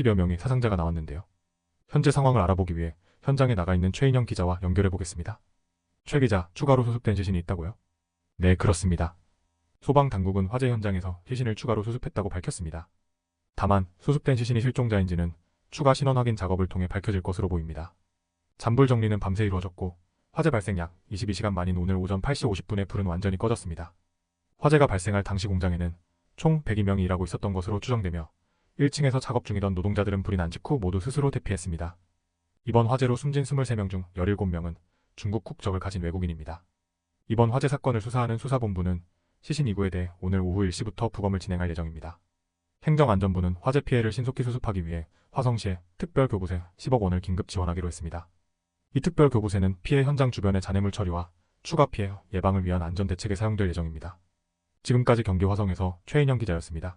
10여 명의 사상자가 나왔는데요. 현재 상황을 알아보기 위해 현장에 나가 있는 최인영 기자와 연결해 보겠습니다. 최 기자, 추가로 수습된 시신이 있다고요? 네, 그렇습니다. 소방 당국은 화재 현장에서 시신을 추가로 수습했다고 밝혔습니다. 다만 수습된 시신이 실종자인지는 추가 신원 확인 작업을 통해 밝혀질 것으로 보입니다. 잔불 정리는 밤새 이루어졌고 화재 발생 약 22시간 만인 오늘 오전 8시 50분에 불은 완전히 꺼졌습니다. 화재가 발생할 당시 공장에는 총 102명이 일하고 있었던 것으로 추정되며 1층에서 작업 중이던 노동자들은 불이 난 직후 모두 스스로 대피했습니다. 이번 화재로 숨진 23명 중 17명은 중국 국적을 가진 외국인입니다. 이번 화재 사건을 수사하는 수사본부는 시신 이구에 대해 오늘 오후 1시부터 부검을 진행할 예정입니다. 행정안전부는 화재 피해를 신속히 수습하기 위해 화성시에 특별교부세 10억 원을 긴급 지원하기로 했습니다. 이 특별교부세는 피해 현장 주변의 잔해물 처리와 추가 피해 예방을 위한 안전대책에 사용될 예정입니다. 지금까지 경기 화성에서 최인영 기자였습니다.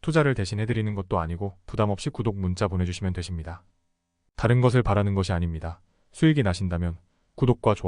투자를 대신 해드리는 것도 아니고 부담 없이 구독 문자 보내주시면 되십니다. 다른 것을 바라는 것이 아닙니다. 수익이 나신다면 구독과 좋아요